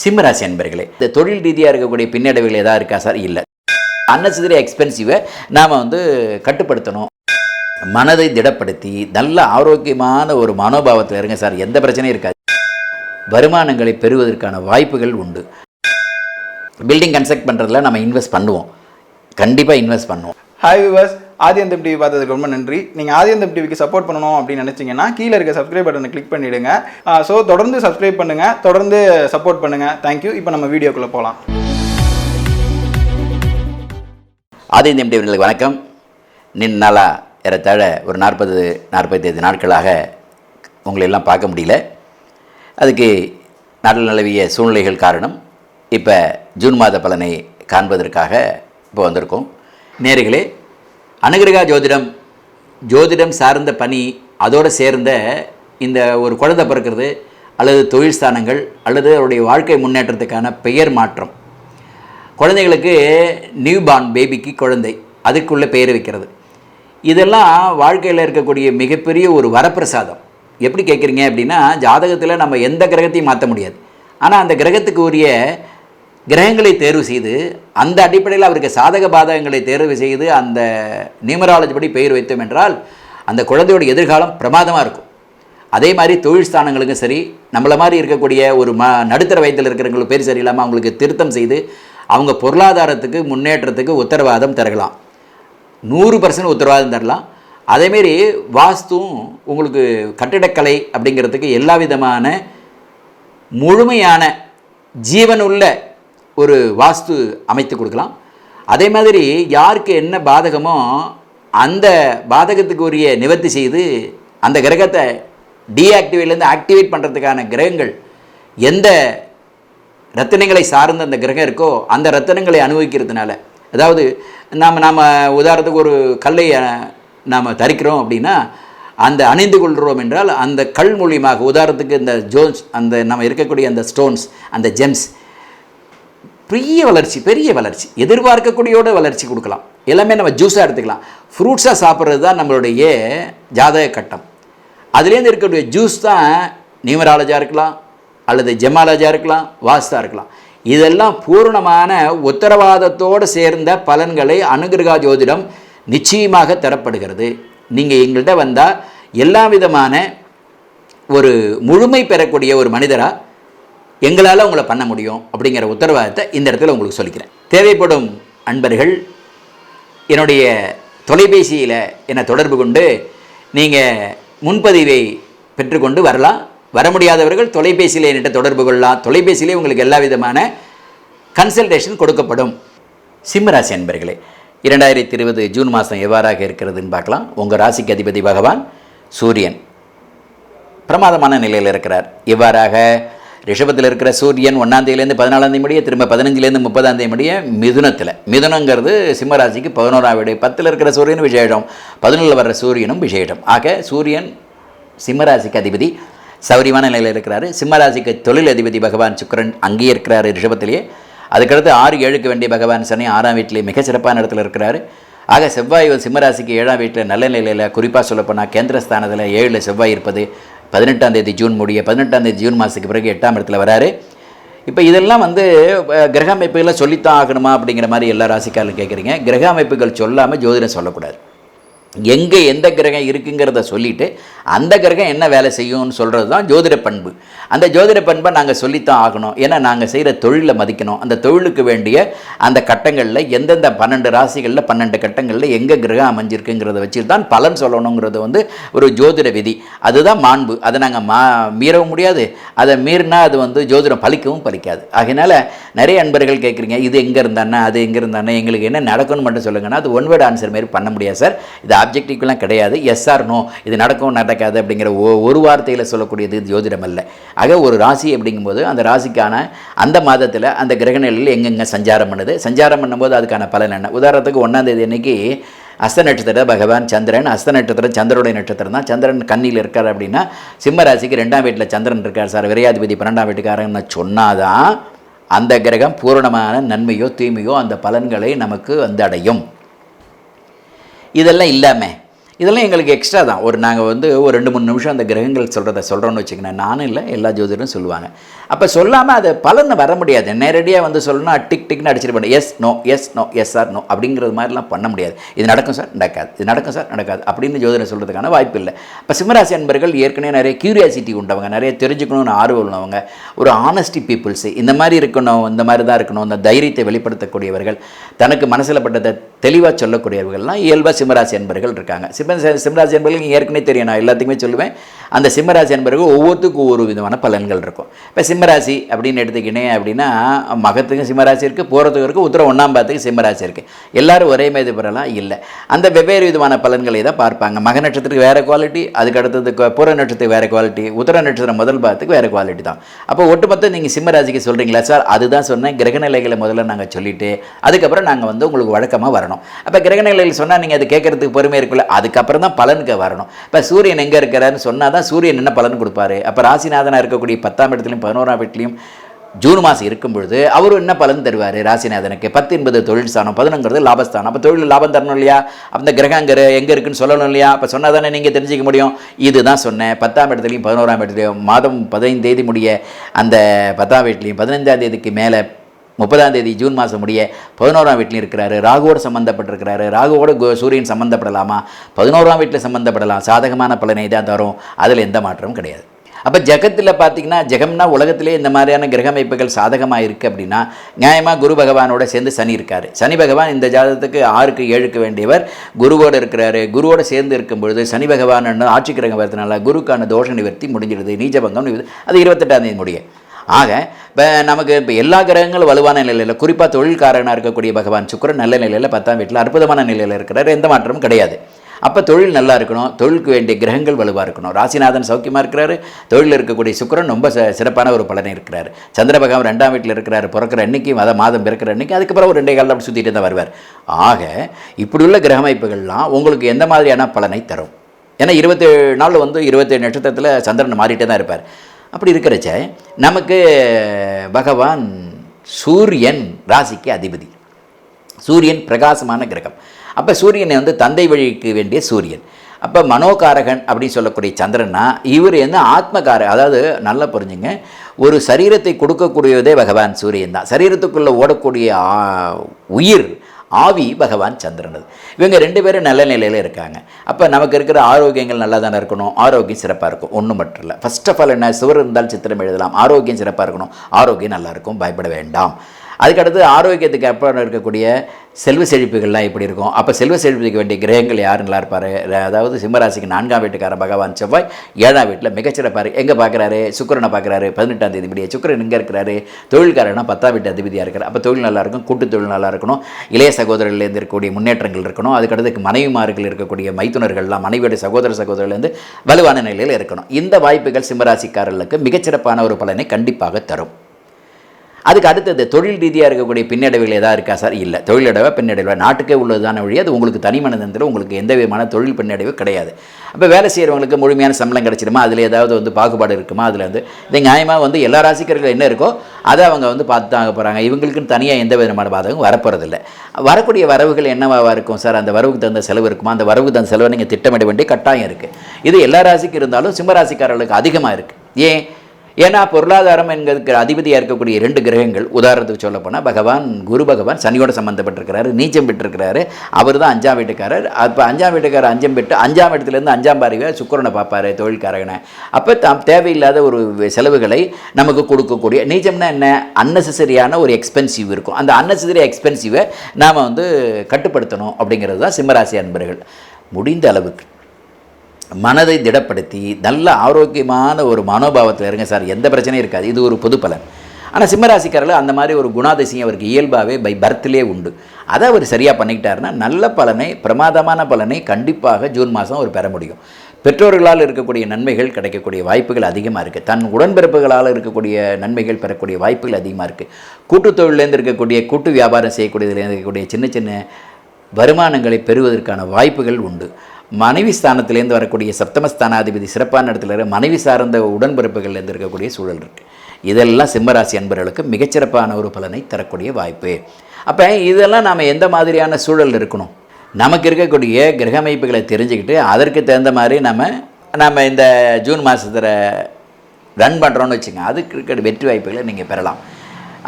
சிம்மராசி அன்பர்களே இந்த தொழில் ரீதியாக இருக்கக்கூடிய பின்னடைவுகள் ஏதாவது இருக்கா சார்? இல்லை. அன்னசரி எக்ஸ்பென்சிவை நாம் வந்து கட்டுப்படுத்தணும். மனதை திடப்படுத்தி நல்ல ஆரோக்கியமான ஒரு மனோபாவத்தில் இருங்க சார். எந்த பிரச்சனையும் இருக்காது. வருமானங்களை பெறுவதற்கான வாய்ப்புகள் உண்டு. பில்டிங் கன்ஸ்ட்ரக்ட் பண்ணுறதுல நம்ம இன்வெஸ்ட் பண்ணுவோம். கண்டிப்பாக இன்வெஸ்ட் பண்ணுவோம். ஹாய் விவாஸ் ஆதியந்தம் டிவி பார்த்ததுக்கு ரொம்ப நன்றி. நீங்கள் ஆதியந்தம் டிவிக்கு சப்போர்ட் பண்ணணும் அப்படின்னு நினச்சிங்கன்னா கீழே இருக்க சப்ஸ்கிரைப் பட்டனை கிளிக் பண்ணிவிடுங்க ஸோ தொடர்ந்து சப்ஸ்கிரைப் பண்ணுங்கள் தொடர்ந்து சப்போர்ட் பண்ணுங்கள் தேங்க்யூ இப்போ நம்ம வீடியோக்குள்ளே போகலாம் ஆதியந்தம் டிவிகளுக்கு வணக்கம். நின் நாளாக ஏறத்தாழ ஒரு நாற்பது நாற்பத்தைந்து நாட்களாக உங்களை எல்லாம் பார்க்க முடியல. அதுக்கு நாட்டில் நிலவிய சூழ்நிலைகள் காரணம் இப்போ ஜூன் மாத பலனை காண்பதற்காக இப்போ வந்திருக்கோம். நேர்களே அனுகிரகா ஜோதிடம் ஜோதிடம் சார்ந்த பணி அதோடு சேர்ந்த இந்த ஒரு குழந்தை பிறக்கிறது அல்லது தொழில் ஸ்தானங்கள் அல்லது அவருடைய வாழ்க்கை முன்னேற்றத்துக்கான பெயர் மாற்றம். குழந்தைகளுக்கு நியூ பார்ன் பேபிக்கு குழந்தை அதுக்குள்ளே பெயர் வைக்கிறது. இதெல்லாம் வாழ்க்கையில் இருக்கக்கூடிய மிகப்பெரிய ஒரு வரப்பிரசாதம். எப்படி கேட்குறீங்க அப்படின்னா ஜாதகத்தில் நம்ம எந்த கிரகத்தையும் மாற்ற முடியாது. ஆனால் அந்த கிரகத்துக்கு உரிய கிரகங்களை தேர்வு செய்து அந்த அடிப்படையில் அவருக்கு சாதக பாதகங்களை தேர்வு செய்து அந்த நியூமராலஜி படி பெயர் வைத்தோம் என்றால் அந்த குழந்தையோட எதிர்காலம் பிரமாதமாக இருக்கும். அதே மாதிரி தொழில் ஸ்தானங்களுக்கும் சரி நம்மளை மாதிரி இருக்கக்கூடிய ஒரு ம நடுத்தர வயதில் இருக்கிறவங்களுக்கு பேர் சரியில்லாமல் அவங்களுக்கு திருத்தம் செய்து அவங்க பொருளாதாரத்துக்கு முன்னேற்றத்துக்கு உத்தரவாதம் தரலாம். நூறு பர்சன்ட் உத்தரவாதம் தரலாம். அதேமாரி வாஸ்துவும் உங்களுக்கு கட்டிடக்கலை அப்படிங்கிறதுக்கு எல்லா விதமான முழுமையான ஜீவனுள்ள ஒரு வாஸ்து அமைத்து கொடுக்கலாம். அதே மாதிரி யாருக்கு என்ன பாதகமோ அந்த பாதகத்துக்கு உரிய நிவர்த்தி செய்து அந்த கிரகத்தை டீஆக்டிவேட்லேருந்து ஆக்டிவேட் பண்ணுறதுக்கான கிரகங்கள் எந்த ரத்தினங்களை சார்ந்த அந்த கிரகம் இருக்கோ அந்த ரத்தனங்களை அனுபவிக்கிறதுனால. அதாவது நாம் நாம் உதாரணத்துக்கு ஒரு கல்லை நாம் தரிக்கிறோம் அப்படின்னா அந்த அணிந்து கொள்கிறோம் என்றால் அந்த கல் மூலியமாக உதாரணத்துக்கு இந்த ஜோன்ஸ் அந்த நம்ம இருக்கக்கூடிய அந்த ஸ்டோன்ஸ் அந்த ஜெம்ஸ் பெரிய வளர்ச்சி பெரிய வளர்ச்சி. எதிர்பார்க்கக்கூடியோட வளர்ச்சி கொடுக்கலாம். எல்லாமே நம்ம ஜூஸாக எடுத்துக்கலாம். ஃப்ரூட்ஸாக சாப்பிட்றது தான் நம்மளுடைய ஜாதக கட்டம். அதுலேருந்து இருக்கக்கூடிய ஜூஸ் தான் நியூமராலஜாக இருக்கலாம் அல்லது ஜெமாலஜாக இருக்கலாம் வாஸ்தாக இருக்கலாம். இதெல்லாம் பூரணமான உத்தரவாதத்தோடு சேர்ந்த பலன்களை அனுகிரகா ஜோதிடம் நிச்சயமாக தரப்படுகிறது. நீங்கள் எங்கள்கிட்ட வந்தால் எல்லா விதமான ஒரு முழுமை பெறக்கூடிய ஒரு மனிதராக எங்களால் உங்களை பண்ண முடியும் அப்படிங்கிற உத்தரவாதத்தை இந்த இடத்துல உங்களுக்கு சொல்லிக்கிறேன். தேவைப்படும் அன்பர்கள் என்னுடைய தொலைபேசியில் என்னை தொடர்பு கொண்டு நீங்கள் முன்பதிவை பெற்றுக்கொண்டு வரலாம். வர முடியாதவர்கள் தொலைபேசியில் என்கிட்ட தொடர்பு கொள்ளலாம். தொலைபேசியிலே உங்களுக்கு எல்லா விதமான கன்சல்டேஷன் கொடுக்கப்படும். சிம்மராசி அன்பர்களே இரண்டாயிரத்தி இருபது ஜூன் மாதம் எவ்வாறாக இருக்கிறதுன்னு பார்க்கலாம். உங்கள் ராசிக்கு அதிபதி பகவான் சூரியன். பிரமாதமான நிலையில் இருக்கிறார். இவ்வாறாக ரிஷபத்தில் இருக்கிற சூரியன் ஒன்றாம் தேதியிலேருந்து பதினாலாம் தேதி முடிய திரும்ப பதினஞ்சுலேருந்து முப்பதாம் தேதி முடிய மிதுனத்தில். மிதுனங்கிறது சிம்மராசிக்கு பதினோராம் வீடு. பத்தில் இருக்கிற சூரியன் விசேஷம். பதினொன்றில் வர்ற சூரியனும் விசேஷம். ஆக சூரியன் சிம்மராசிக்கு அதிபதி. சௌரியமான நிலையில் இருக்கிறாரு. சிம்மராசிக்கு தொழில் அதிபதி பகவான் சுக்கிரன் அங்கேயே இருக்கிறாரு ரிஷபத்திலேயே. அதுக்கடுத்து ஆறு ஏழுக்கு வேண்டிய பகவான் சனி ஆறாம் வீட்டிலே மிக சிறப்பான இடத்துல இருக்கிறாரு. ஆக செவ்வாய் சிம்மராசிக்கு ஏழாம் வீட்டில் நல்ல நிலையில் குறிப்பாக சொல்லப்போனால் கேந்திரஸ்தானத்தில் ஏழில் செவ்வாய் இருப்பது பதினெட்டாம் தேதி ஜூன் முடிய பதினெட்டாம் தேதி ஜூன் மாதத்துக்கு பிறகு எட்டாம் இடத்துல வராரு. இப்போ இதெல்லாம் வந்து கிரக அமைப்புகளை சொல்லித்தான் ஆகணுமா அப்படிங்கிற மாதிரி எல்லா ராசிக்காரர்களும் கேட்குறீங்க கிரக அமைப்புகள் சொல்லாமல் ஜோதிடம் சொல்லக்கூடாது. எங்கே எந்த கிரகம் இருக்குங்கிறத சொல்லிவிட்டு அந்த கிரகம் என்ன வேலை செய்யும்னு சொல்கிறது தான் ஜோதிட பண்பு. அந்த ஜோதிட பண்பை நாங்கள் சொல்லித்தான் ஆகணும். ஏன்னா நாங்கள் செய்கிற தொழிலை மதிக்கணும். அந்த தொழிலுக்கு வேண்டிய அந்த கட்டங்களில் எந்தெந்த பன்னெண்டு ராசிகளில் பன்னெண்டு கட்டங்களில் எங்கே கிரகம் அமைஞ்சிருக்குங்கிறத வச்சு தான் பலன் சொல்லணுங்கிறது வந்து ஒரு ஜோதிட விதி. அதுதான் மாண்பு. அதை நாங்கள் மா மீறவும் முடியாது. அதை மீறினா அது வந்து ஜோதிடம் பலிக்கவும் பலிக்காது அதனால் நிறைய அன்பர்கள் கேட்குறீங்க இது எங்கே இருந்தானே அது எங்கே இருந்தானே எங்களுக்கு என்ன நடக்கும்னு மட்டும் சொல்லுங்கன்னா அது ஒன் வேர்டு ஆன்சர் மாதிரி பண்ண முடியாது சார் இது ஆப்ஜெக்டிவ்லாம் கிடையாது. எஸ் ஆர் நோ இது நடக்கும் நடக்காது அப்படிங்கிற ஒ- ஒரு வார்த்தையில் சொல்லக்கூடியது ஜோதிடம் அல்ல. ஆக ஒரு ராசி அப்படிங்கும்போது அந்த ராசிக்கான அந்த மாதத்தில் அந்த கிரகநிலையில் எங்கெங்கே சஞ்சாரம் பண்ணுது? சஞ்சாரம் பண்ணும்போது அதுக்கான பலன் என்ன? உதாரணத்துக்கு ஒன்றாம் தேதி அன்னைக்கு அஸ்த நட்சத்திர பகவான் சந்திரன் அஸ்த நட்சத்திரம் சந்திரனுடைய நட்சத்திரம் தான். சந்திரன் கண்ணியில் இருக்கார் அப்படின்னா சிம்ம ராசிக்கு ரெண்டாம் வீட்டில் சந்திரன் இருக்கார் சார். விரையாதிபதி பன்னெண்டாம் வீட்டுக்காரன்னு சொன்னாதான் அந்த கிரகம் பூரணமான நன்மையோ தீமையோ அந்த பலன்களை நமக்கு வந்து அடையும் இதெல்லாம் இல்லாமல் இதெல்லாம் எங்களுக்கு எக்ஸ்ட்ரா தான். ஒரு நாங்கள் வந்து ஒரு ரெண்டு மூணு நிமிஷம் அந்த கிரகங்கள் சொல்கிறத சொல்கிறோன்னு வச்சுக்கோங்க. நானும் இல்லை எல்லா ஜோதிடரும் சொல்லுவாங்க. அப்போ சொல்லாமல் அது பலன் வர முடியாது. நேரடியாக வந்து சொல்லணும்னா டிக் டிக்னு அடிச்சிட்டு பண்ண yes no yes no yes or no அப்படிங்கிறது மாதிரிலாம் பண்ண முடியாது. இது நடக்கும் சார் நடக்காது. இது நடக்கும் சார் நடக்காது. அப்படின்னு ஜோதிடம் சொல்கிறதுக்கான வாய்ப்பு இல்லை. இப்போ சிம்மராசி அன்பர்கள் ஏற்கனவே நிறைய கியூரியாசிட்டி உண்டவங்க நிறைய தெரிஞ்சுக்கணும்னு ஆர்வம் உள்ளவங்க ஒரு ஆனஸ்டி பீப்புள்ஸ் இந்த மாதிரி இருக்கணும் இந்த மாதிரி தான் இருக்கணும் இந்த தைரியத்தை வெளிப்படுத்தக்கூடியவர்கள் தனக்கு மனசில் பட்டதை தெளிவாக சொல்லக்கூடியவர்கள்லாம் இயல்பாக சிம்மராசி அன்பர்கள் இருக்காங்க. சிம்ம சிம்மராசி அன்பர்கள் நீங்கள் ஏற்கனவே தெரியும். நான் எல்லாத்துக்குமே சொல்லுவேன். அந்த சிம்மராசி அன்பர்கள் ஒவ்வொருத்துக்கும் ஒவ்வொரு விதமான பலன்கள் இருக்கும். இப்போ சிம்மராசி அப்படின்னு எடுத்துக்கினேன் அப்படின்னா மகத்துக்கும் சிம்மராசி இருக்குது போகிறதுக்கு இருக்குது உத்தரம் ஒன்றாம் பாத்துக்கு சிம்மராசி இருக்குது எல்லோரும் ஒரே மாதிரி பெறலாம் இல்லை. அந்த வெவ்வேறு விதமான பலன்களை தான் பார்ப்பாங்க. மக நட்சத்திரத்துக்கு வேறு குவாலிட்டி அதுக்கு அடுத்தது புற நட்சத்திரத்துக்கு வேறு குவாலிட்டி உத்தர நட்சத்திரம் முதல் பாத்துக்கு வேறு குவாலிட்டி தான். அப்போ ஒட்டுமொத்தம் நீங்கள் சிம்மராசிக்கு சொல்கிறீங்களா சார்? அதுதான் சொன்னேன். கிரகநிலைகளை முதல்ல நாங்கள் சொல்லிவிட்டு அதுக்கப்புறம் நாங்கள் வந்து உங்களுக்கு வழக்கமாக வரணும். அப்போ கிரகநிலைகள் சொன்னால் நீங்கள் அது கேட்கறதுக்கு பொறுமை இருக்குல்ல அதுக்கப்புறம் தான் பலனுக்கு வரணும். இப்போ சூரியன் எங்கே இருக்கிறாருன்னு சொன்னால் தான் சூரியன் என்ன பலன் கொடுப்பாரு? அப்போ ராசிநாதனாக இருக்கக்கூடிய பத்தாம் இடத்துலையும் பதினோராம் வீட்லையும் ஜூன் மாதம் இருக்கும் பொழுது அவரும் என்ன பலன் தருவார் ராசிநாதனுக்கு? பத்து என்பது தொழில் ஸ்தானம் பதினொங்கிறது லாபஸ்தானம். அப்போ தொழில் லாபம் தரணும் இல்லையா? அந்த கிரகங்கிற எங்கே இருக்குன்னு சொல்லணும் இல்லையா? அப்போ சொன்னால் தானே நீங்கள் தெரிஞ்சிக்க முடியும்? இதுதான் சொன்னேன். பத்தாம் இடத்துலையும் பதினோராம் இடத்துலையும் மாதம் பதினைந்து தேதி முடிய அந்த பத்தாம் வீட்லையும் பதினைந்தாம் தேதிக்கு மேலே முப்பதாம் தேதி ஜூன் மாதம் முடிய பதினோராம் வீட்டில் இருக்கிறாரு. ராகுவோடு சம்மந்தப்பட்டிருக்கிறாரு ராகுவோட கு- சூரியன் சம்மந்தப்படலாமா பதினோராம் வீட்டில் சம்மந்தப்படலாம் சாதகமான பலனை தான் தரும். அதில் எந்த மாற்றமும் கிடையாது. அப்போ ஜகத்தில் பார்த்தீங்கன்னா ஜெகம்னா உலகத்திலே இந்த மாதிரியான கிரக அமைப்புகள் சாதகமாக இருக்குது அப்படின்னா நியாயமாக குரு பகவானோட சேர்ந்து சனி இருக்கார். சனி பகவான் இந்த ஜாதகத்துக்கு ஆறுக்கு ஏழுக்கு வேண்டியவர். குருவோடு இருக்கிறாரு. குருவோடு சேர்ந்து இருக்கும் பொழுது சனி பகவான் ஆட்சி கிரகம் வரதுனால குருக்கான தோஷ நிவர்த்தி முடிஞ்சிடுது. நீஜபங்கம் அது இருபத்தெட்டாம் தேதி முடியும் ஆக இப்போ நமக்கு இப்போ எல்லா கிரகங்களும் வலுவான நிலையில் குறிப்பாக தொழில்காரனாக இருக்கக்கூடிய பகவான் சுக்கிரன் நல்ல நிலையில் பத்தாம் வீட்டில் அற்புதமான நிலையில் இருக்கிறார் எந்த மாற்றமும் கிடையாது. அப்போ தொழில் நல்லா இருக்கணும் தொழிலுக்கு வேண்டிய கிரகங்கள் வலுவாக இருக்கணும். ராசிநாதன் சௌக்கியமாக இருக்கிறாரு தொழிலில் இருக்கக்கூடிய சுக்கிரன் ரொம்ப சிறப்பான ஒரு பலனை இருக்கிறார். சந்திர பகவான் ரெண்டாம் வீட்டில் இருக்கிறார் பிறக்கிற அன்னைக்கு மத மாதம் பிறக்கிற அன்னைக்கு அதுக்கப்புறம் ஒரு ரெண்டே காலம் அப்படி சுற்றிட்டு தான் வருவார். ஆக இப்படி உள்ள கிரக அமைப்புகள்லாம் உங்களுக்கு எந்த மாதிரியான பலனை தரும்? ஏன்னா இருபத்தேழு நாள் வந்து இருபத்தேழு நட்சத்திரத்தில் சந்திரன் மாறிட்டே தான் இருப்பார். அப்படி இருக்கிறச்ச நமக்கு பகவான் சூரியன் ராசிக்கு அதிபதி. சூரியன் பிரகாசமான கிரகம். அப்போ சூரியனை வந்து தந்தை வழிக்கு வேண்டிய சூரியன். அப்போ மனோகாரகன் அப்படின்னு சொல்லக்கூடிய சந்திரனா இவர் என்ன ஆத்மகார அதாவது நல்லா புரிஞ்சுங்க ஒரு சரீரத்தை கொடுக்கக்கூடியதே பகவான் சூரியன் தான். சரீரத்துக்குள்ளே ஓடக்கூடிய உயிர் ஆவி பகவான் சந்திரனது. இவங்க ரெண்டு பேரும் நல்ல நிலையில் இருக்காங்க. அப்போ நமக்கு இருக்கிற ஆரோக்கியங்கள் நல்லா தானே இருக்கணும்? ஆரோக்கியம் சிறப்பாக இருக்கும். ஒன்றும் மட்டும் இல்லை. ஃபஸ்ட் ஆஃப் ஆல் என்ன? சுவர் இருந்தால் சித்திரம் எழுதலாம். ஆரோக்கியம் சிறப்பாக இருக்கணும். ஆரோக்கியம் நல்லாயிருக்கும் பயப்பட வேண்டாம். அதுக்கடுத்து ஆரோக்கியத்துக்கு அப்புறம் இருக்கக்கூடிய செல்வ செழிப்புகள்லாம் எப்படி இருக்கும்? அப்போ செல்வ செழிப்புக்கு வேண்டிய கிரகங்கள் யார் நல்லா இருப்பார் அதாவது சிம்மராசிக்கு நான்காம் வீட்டுக்கார பகவான் செவ்வாய் ஏழாம் வீட்டில் மிகச்சிறப்பார் எங்கே பார்க்குறாரு சுக்கிரனை பார்க்குறாரு பதினெட்டாம் தேதி முடிய சுக்கிரன் எங்கே இருக்கிறாரு? தொழில்காரனா பத்தாம் வீட்டு அதிபதியாக இருக்கிறார். அப்போ தொழில் நல்லா இருக்கும் கூட்டு தொழில் நல்லா இருக்கணும். இளைய சகோதரர்லேருந்து இருக்கக்கூடிய முன்னேற்றங்கள் இருக்கணும். அதுக்கடுத்து மனைவிமார்கள் இருக்கக்கூடிய மைத்துனர்கள்லாம் மனைவியோட சகோதர சகோதரர்லேருந்து வலுவான நிலையில் இருக்கணும். இந்த வாய்ப்புகள் சிம்மராசிக்காரர்களுக்கு மிகச்சிறப்பான ஒரு பலனை கண்டிப்பாக தரும். அதுக்கு அடுத்தது தொழில் ரீதியாக இருக்கக்கூடிய பின்னடைவுகள் ஏதாவது இருக்கா சார்? இல்லை. தொழிலடைவா பின்னடைவா? நாட்டுக்கே உள்ளதான வழி. அது உங்களுக்கு தனி மனிதத்தில் உங்களுக்கு எந்த விதமான தொழில் பின்னடைவு கிடையாது. அப்போ வேலை செய்கிறவங்களுக்கு முழுமையான சம்பளம் கிடைச்சிருமா? அதில் ஏதாவது வந்து பாகுபாடு இருக்குமா? அதில் வந்து இது நியாயமாக வந்து எல்லா ராசிக்கர்கள் என்ன இருக்கோ அதை அவங்க வந்து பார்த்து தான் போகிறாங்க இவங்களுக்குன்னு தனியாக எந்த விதமான பாதகம் வரப்போகிறதில்ல வரக்கூடிய வரவுகள் என்னவாக இருக்கும் சார்? அந்த வரவுக்கு தகுந்த செலவு இருக்குமா? அந்த வரவுக்கு தகுந்த செலவை நீங்கள் திட்டமிட வேண்டிய கட்டாயம் இருக்குது இது எல்லா ராசிக்கு இருந்தாலும் சிம்மராசிக்காரர்களுக்கு அதிகமாக இருக்குது ஏன்? ஏன்னா பொருளாதாரம் என்கிற அதிபதியாக இருக்கக்கூடிய இரண்டு கிரகங்கள் உதாரணத்துக்கு சொல்ல போனால் பகவான் குரு பகவான் சனியோட சம்மந்தப்பட்டிருக்கிறாரு நீச்சம் பெற்றிருக்கிறாரு. அவர் தான் அஞ்சாம் வீட்டுக்காரர். அப்போ அஞ்சாம் வீட்டுக்காரர் அஞ்சம் பெற்று அஞ்சாம் இடத்துலேருந்து அஞ்சாம் பாரிவை சுக்கிரனை பார்ப்பாரு தொழில்காரகனை. அப்போ தாம் தேவையில்லாத ஒரு செலவுகளை நமக்கு கொடுக்கக்கூடிய நீச்சம்னா என்ன? அன்னெசரியான ஒரு எக்ஸ்பென்சிவ் இருக்கும். அந்த அன்னெசரி எக்ஸ்பென்சிவை நாம் வந்து கட்டுப்படுத்தணும் அப்படிங்கிறது தான் சிம்மராசி அன்பர்கள். முடிந்த அளவுக்கு. மனதை திடப்படுத்தி நல்ல ஆரோக்கியமான ஒரு மனோபாவத்தில் இருங்க சார். எந்த பிரச்சனையும் இருக்காது. இது ஒரு பொது பலன். ஆனால் சிம்மராசிக்காரில் அந்த மாதிரி ஒரு குணாதிசயம் அவருக்கு இயல்பாகவே பை பர்த்லேயே உண்டு. அதை அவர் சரியாக பண்ணிக்கிட்டாருன்னா நல்ல பலனை பிரமாதமான பலனை கண்டிப்பாக ஜூன் மாதம் அவர் பெற முடியும். பெற்றோர்களால் இருக்கக்கூடிய நன்மைகள் கிடைக்கக்கூடிய வாய்ப்புகள் அதிகமாக இருக்குது தன் உடன்பிறப்புகளால் இருக்கக்கூடிய நன்மைகள் பெறக்கூடிய வாய்ப்புகள் அதிகமாக இருக்குது கூட்டு தொழிலேருந்து இருக்கக்கூடிய கூட்டு வியாபாரம் செய்யக்கூடியதுலேருந்து இருக்கக்கூடிய சின்ன சின்ன வருமானங்களை பெறுவதற்கான வாய்ப்புகள் உண்டு. மனைவி ஸ்தானத்திலேருந்து வரக்கூடிய சப்தமஸ்தானாதிபதி சிறப்பான இடத்துல இருக்க மனைவி சார்ந்த உடன்பிறப்புகள்லேருந்து இருக்கக்கூடிய சூழல் இருக்குது இதெல்லாம் சிம்மராசி அன்பர்களுக்கு மிகச்சிறப்பான ஒரு பலனை தரக்கூடிய வாய்ப்பு. அப்போ இதெல்லாம் நாம் எந்த மாதிரியான சூழல் இருக்கணும்? நமக்கு இருக்கக்கூடிய கிரக அமைப்புகளை தெரிஞ்சுக்கிட்டு அதற்கு தகுந்த மாதிரி நம்ம நம்ம இந்த ஜூன் மாதத்தில் ரன் பண்ணுறோன்னு வச்சுங்க அதுக்கு இருக்கிற வெற்றி வாய்ப்புகளை நீங்கள் பெறலாம்.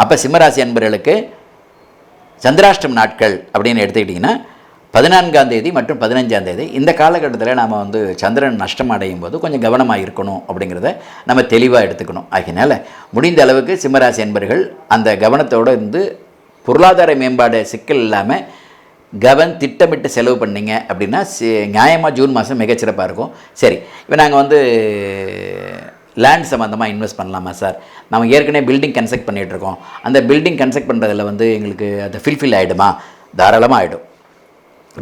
அப்போ சிம்மராசி அன்பர்களுக்கு சந்திராஷ்டம் நாட்கள் அப்படின்னு எடுத்துக்கிட்டிங்கன்னா பதினான்காம் தேதி மற்றும் பதினஞ்சாம் தேதி. இந்த காலகட்டத்தில் நாம் வந்து சந்திரன் நஷ்டம் அடையும் போது கொஞ்சம் கவனமாக இருக்கணும் அப்படிங்கிறத நம்ம தெளிவாக எடுத்துக்கணும். ஆகினால முடிந்த அளவுக்கு சிம்மராசி என்பர்கள் அந்த கவனத்தோடு இருந்து பொருளாதார மேம்பாடு சிக்கல் இல்லாமல் கவன் திட்டமிட்டு செலவு பண்ணீங்க அப்படின்னா நியாயமாக ஜூன் மாதம் மிகச்சிறப்பாக இருக்கும். சரி இப்போ நாங்கள் வந்து லேண்ட் சம்மந்தமாக இன்வெஸ்ட் பண்ணலாமா சார்? நம்ம ஏற்கனவே பில்டிங் கன்ஸ்ட்ரக்ட் பண்ணிகிட்டு இருக்கோம். அந்த பில்டிங் கன்ஸ்ட்ரக்ட் பண்ணுறதில் வந்து எங்களுக்கு அது ஃபில்ஃபில் ஆகிடுமா தாராளமாக ஆகிடும்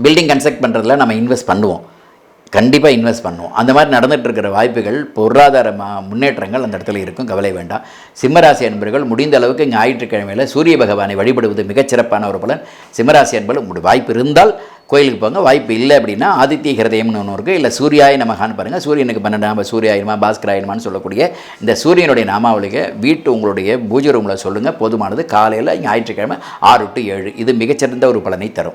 பில்டிங் கன்ஸ்ட்ரக்ட் பண்ணுறதுல நம்ம இன்வெஸ்ட் பண்ணுவோம். கண்டிப்பாக இன்வெஸ்ட் பண்ணுவோம். அந்த மாதிரி நடந்துகிட்டு இருக்கிற வாய்ப்புகள் பொருளாதார முன்னேற்றங்கள் அந்த இடத்துல இருக்கும். கவலை வேண்டாம். சிம்மராசி அன்பர்கள் முடிந்த அளவுக்கு ஞாயிற்றுக்கிழமையில் சூரிய பகவானை வழிபடுவது மிகச்சிறப்பான ஒரு பலன். சிம்மராசி அன்பர்கள் முடி- வாய்ப்பு இருந்தால் கோயிலுக்கு போங்க. வாய்ப்பு இல்லை அப்படின்னா ஆதித்ய ஹிரதயம்னு ஒன்று இருக்குது இல்லை சூர்யாய நமகான்னு பாருங்கள் சூரியனுக்கு பன்னெண்டு நாம சூர்யாயனமா பாஸ்கராயனமான்னு சொல்லக்கூடிய இந்த சூரியனுடைய நாமாவளிக வீட்டு உங்களுடைய பூஜை ரூமில் சொல்லுங்கள் போதுமானது. காலையில் ஞாயிற்றுக்கிழமை ஆறு டு ஏழு. இது மிகச்சிறந்த ஒரு பலனை தரும்.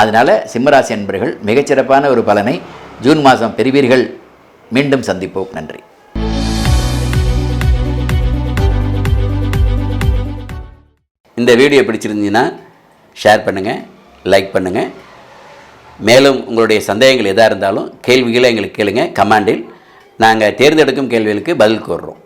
அதனால் சிம்மராசி அன்பர்கள் மிகச்சிறப்பான ஒரு பலனை ஜூன் மாதம் பெறுவீர்கள். மீண்டும் சந்திப்போம். நன்றி. இந்த வீடியோ பிடிச்சிருந்தீங்கன்னா ஷேர் பண்ணுங்கள் லைக் பண்ணுங்கள் மேலும் உங்களுடைய சந்தேகங்கள் எதாக இருந்தாலும் கேள்விகளை எங்களுக்கு கேளுங்கள் கமாண்டில் நாங்கள் தேர்ந்தெடுக்கும் கேள்விகளுக்கு பதில் கூறுறோம்